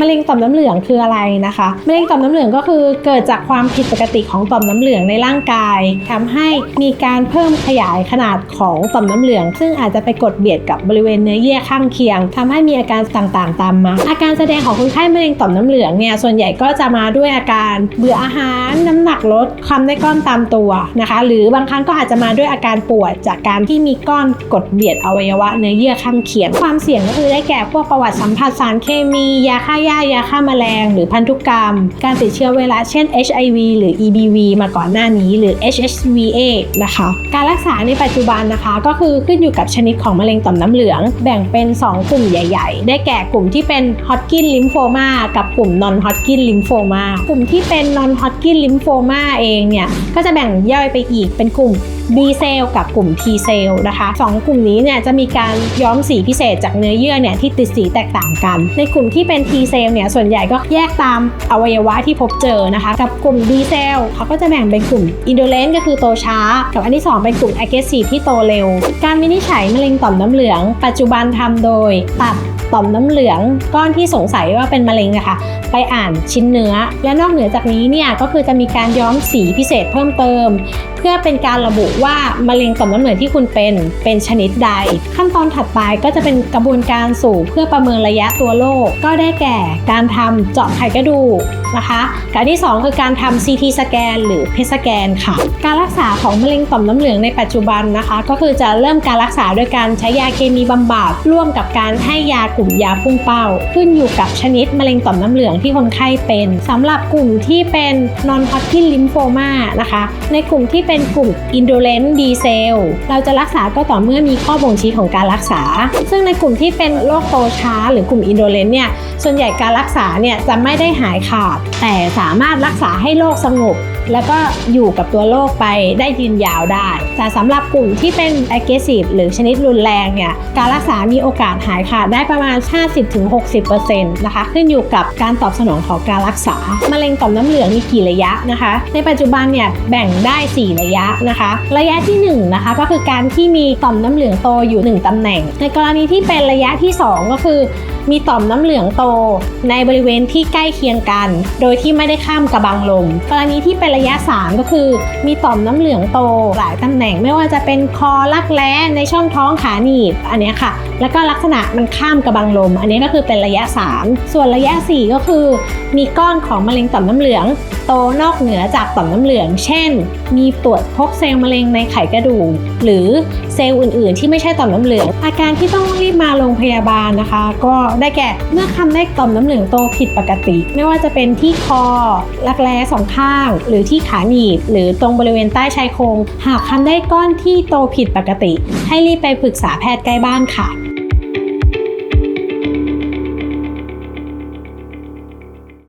มะเร็งต่อมน้ำเหลืองคืออะไรนะคะมะเร็งต่อมน้ำเหลืองก็คือเกิดจากความผิดปกติของต่อมน้ำเหลืองในร่างกายทำให้มีการเพิ่มขยายขนาดของต่อมน้ำเหลือง ซึ่งอาจจะไปกดเบียดกับบริเวณเนื้อเยื่อข้างเคียงทำให้มีอาการต่างๆ ตามมา อาการแสดงของคนไข้มะเร็งต่อมน้ำเหลืองเนี่ยส่วนใหญ่ก็จะมาด้วยอาการเบื่ออาหารน้ำหนักลดความได้ก้อนตามตัวนะคะ หรือบางครั้งก็อาจจะมาด้วยอาการปวดจากการที่มีก้อนกดเบียดอวัยวะเนื้อเยื่อข้างเคียง ความเสี่ยงก็คือได้แก่พวกประวัติสัมผัสสารเคมียาฆ่าหญ้ายาฆ่าแมลง หรือพันธุกรรม การติดเชื้อไวรัสเช่น HIV หรือ EBV มาก่อนหน้านี้หรือ HHVA นะคะ การรักษาในปัจจุบันนะคะ ก็คือขึ้นอยู่กับชนิดของมะเร็งต่อมน้ำเหลือง แบ่งเป็น 2 กลุ่มใหญ่ ๆ ได้แก่กลุ่มที่เป็น Hodgkin lymphoma กับกลุ่ม non Hodgkin lymphoma กลุ่มที่เป็น non Hodgkin lymphoma เองเนี่ยก็จะแบ่งย่อยไปอีกเป็นกลุ่ม B เซลกับกลุ่ม T เซลนะคะสองกลุ่มนี้เนี่ยจะมีการย้อมสีพิเศษจากเนื้อเยื่อเนี่ยที่ติดสีแตกต่างกัน ในกลุ่มที่เป็น T เซลเนี่ยส่วนใหญ่ก็แยกตามอวัยวะที่พบเจอนะคะ กับกลุ่ม B เซลเขาก็จะแบ่งเป็นกลุ่ม indolent ก็คือโตช้า กับอันที่ 2 เป็นกลุ่ม aggressive ที่โตเร็ว การวินิจฉัยมะเร็งต่อมน้ำเหลือง ปัจจุบันทำโดยตัดต่อมน้ำเหลืองก้อนที่สงสัยว่าเป็นมะเร็งนะคะไปอ่านชิ้นเนื้อ และนอกเหนือจากนี้เนี่ยก็คือจะมีการย้อมสีพิเศษเพิ่มเติม เพื่อเป็นการระบุว่ามะเร็งต่อมน้ำเหลืองที่คุณเป็นเป็นชนิดใด ขั้นตอนถัดไปก็จะเป็นกระบวนการสู่เพื่อประเมินระยะตัวโรคก็ได้แก่การทำเจาะไขกระดูกนะคะการที่ 2 คือการทำ CT สแกนหรือเพสแกนค่ะ การรักษาของมะเร็งต่อมน้ำเหลืองในปัจจุบันนะคะ ก็คือจะเริ่มการรักษาโดยการใช้ยาเคมีบำบัดร่วมกับการให้ยากลุ่มยาพุ่งเป้า ขึ้นอยู่กับชนิดมะเร็งต่อมน้ำเหลืองที่คนไข้เป็นสำหรับกลุ่มที่เป็น non Hodgkin lymphoma นะคะ ในกลุ่มที่เป็นกลุ่ม indolent B cell เราจะรักษาก็ต่อเมื่อมีข้อบ่งชี้ของการรักษา ซึ่งในกลุ่มที่เป็นโรคโตช้า หรือกลุ่ม indolent เนี่ยส่วนใหญ่การรักษาเนี่ยจะไม่ได้หายขาด แต่สามารถรักษาให้โรคสงบ แล้วก็อยู่กับตัวโรคไปได้ยืนยาวได้ แต่สำหรับกลุ่มที่เป็น aggressive หรือชนิดรุนแรงเนี่ย การรักษามีโอกาสหายขาดได้ประมาณ 50-60%นะคะ ขึ้นอยู่กับการตอบสนองของการรักษา มะเร็งต่อมน้ำเหลืองมีกี่ระยะนะคะ ในปัจจุบันเนี่ยแบ่งได้ 4 ระยะนะคะ ระยะที่1นะคะก็คือการที่มีต่อมน้ำเหลืองโตอยู่ 1ตำแหน่ง ในกรณีที่เป็นระยะที่ 2 ก็คือมีต่อมน้ำเหลืองโตในบริเวณที่ใกล้เคียงกัน โดยที่ไม่ได้ข้ามกระบังลม กรณีที่เป็นระยะ 3 ก็คือ มีต่อมน้ำเหลืองโตหลายตำแหน่งไม่ว่าจะเป็นคอรักแร้ในช่องท้องขาหนีบอันนี้ค่ะ แล้วก็ลักษณะมันข้ามกระบังลม อันนี้ก็คือเป็นระยะ 3 ส่วนระยะ 4 ก็คือ มีก้อนของมะเร็งต่อมน้ำเหลือง โตนอกเหนือจากต่อมน้ำเหลือง เช่น มีตรวจพบเซลล์มะเร็งในไขกระดูกหรือเซลล์อื่น ๆ ที่ไม่ใช่ต่อมน้ำเหลือง อาการที่ต้องรีบมาโรงพยาบาลนะคะ ก็ได้แก่เมื่อคำได้ต่อมน้ำเหลืองโตผิดปกติ ไม่ว่าจะเป็นที่คอรักแร้สองข้าง หรือที่ขาหนีบ หรือตรงบริเวณใต้ชายโครง หากคำได้ก้อนที่โตผิดปกติ ให้รีบไปปรึกษาแพทย์ใกล้บ้านค่ะ